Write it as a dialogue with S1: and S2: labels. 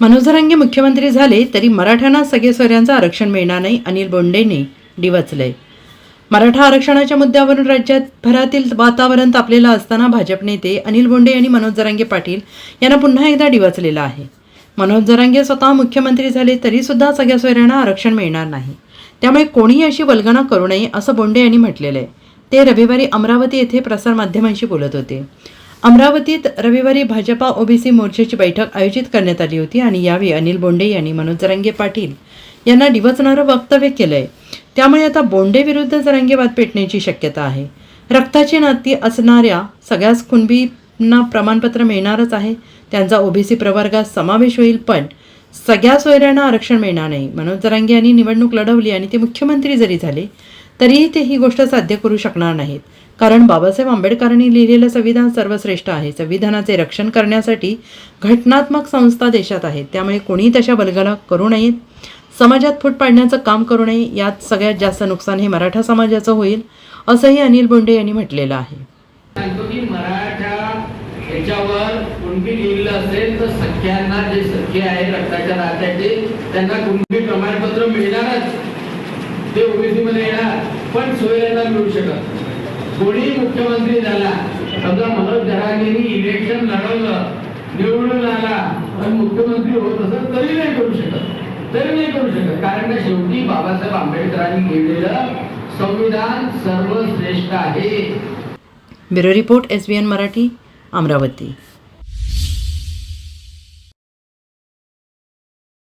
S1: मनोजरांगे मुख्यमंत्री झाले तरी मराठ्यांना सगळेसऱ्यांचं आरक्षण मिळणार नाही अनिल बोंडेंनी डिवचलंय. मराठा आरक्षणाच्या मुद्द्यावरून राज्यात भरातील वातावरण तापलेलं असताना भाजप नेते अनिल बोंडे आणि मनोज जरांगे पाटील यांना पुन्हा एकदा डिवचलेला आहे. मनोज जरांगे स्वतः मुख्यमंत्री झाले तरीसुद्धा सगळ्या सोयऱ्यांना आरक्षण मिळणार नाही. त्यामुळे कोणीही अशी वल्गना करू नये असं बोंडे यांनी म्हटलेलं आहे. ते रविवारी अमरावती येथे प्रसारमाध्यमांशी बोलत होते. अमरावतीत रविवारी भाजपा ओबीसी मोर्चाची बैठक आयोजित करण्यात आली होती आणि यावेळी अनिल बोंडे यांनी मनोज जरांगे पाटील यांना डिवचणारं वक्तव्य केलंय. त्यामुळे आता बोंडे विरुद्ध जरांगेवाद पेटण्याची शक्यता आहे. रक्ताची नाती असणाऱ्या सगळ्याच कुणबींना प्रमाणपत्र मिळणारच आहे. त्यांचा ओबीसी प्रवर्गात समावेश होईल पण सगळ्या सोयऱ्यांना आरक्षण मिळणार नाही. मनोज जरांगे यांनी निवडणूक लढवली आणि ते मुख्यमंत्री जरी झाले तरीही ते ही गोष्ट साध्य करू शकणार नाहीत. कारण बाबासाहेब आंबेडकरांनी लिहिलेलं संविधान सर्वश्रेष्ठ आहे. संविधानाचे रक्षण करण्यासाठी घटनात्मक संस्था देशात आहेत. त्यामुळे कोणीही तशा बलगाला करू नयेत. समाजात फूट पाडण्याचं काम करू नये. यात सगळ्यात जास्त नुकसान हे मराठा समाजाचं होईल असंही अनिल बोंडे यांनी म्हटलेलं आहे.
S2: कुणबी लिहिलं असेल तर सख्यांना जे सख्य रक्ताच्या नात्याचे त्यांना कुणबी प्रमाणपत्र मिळणारच. ते ओबीसी मध्ये येणार पण सोयऱ्यांना मिळू शकत. कोणी मुख्यमंत्री झाला समजा मनोज जरांगेनी इलेक्शन लढवलं निवडून आला पण मुख्यमंत्री होत असेल तरी नाही करू शकत. तरी नाही करू शकत. कारण का शेवटी बाबासाहेब आंबेडकरांनी लिहिलेलं संविधान सर्वश्रेष्ठ आहे.
S1: Bureau report S B N Marathi Amravati.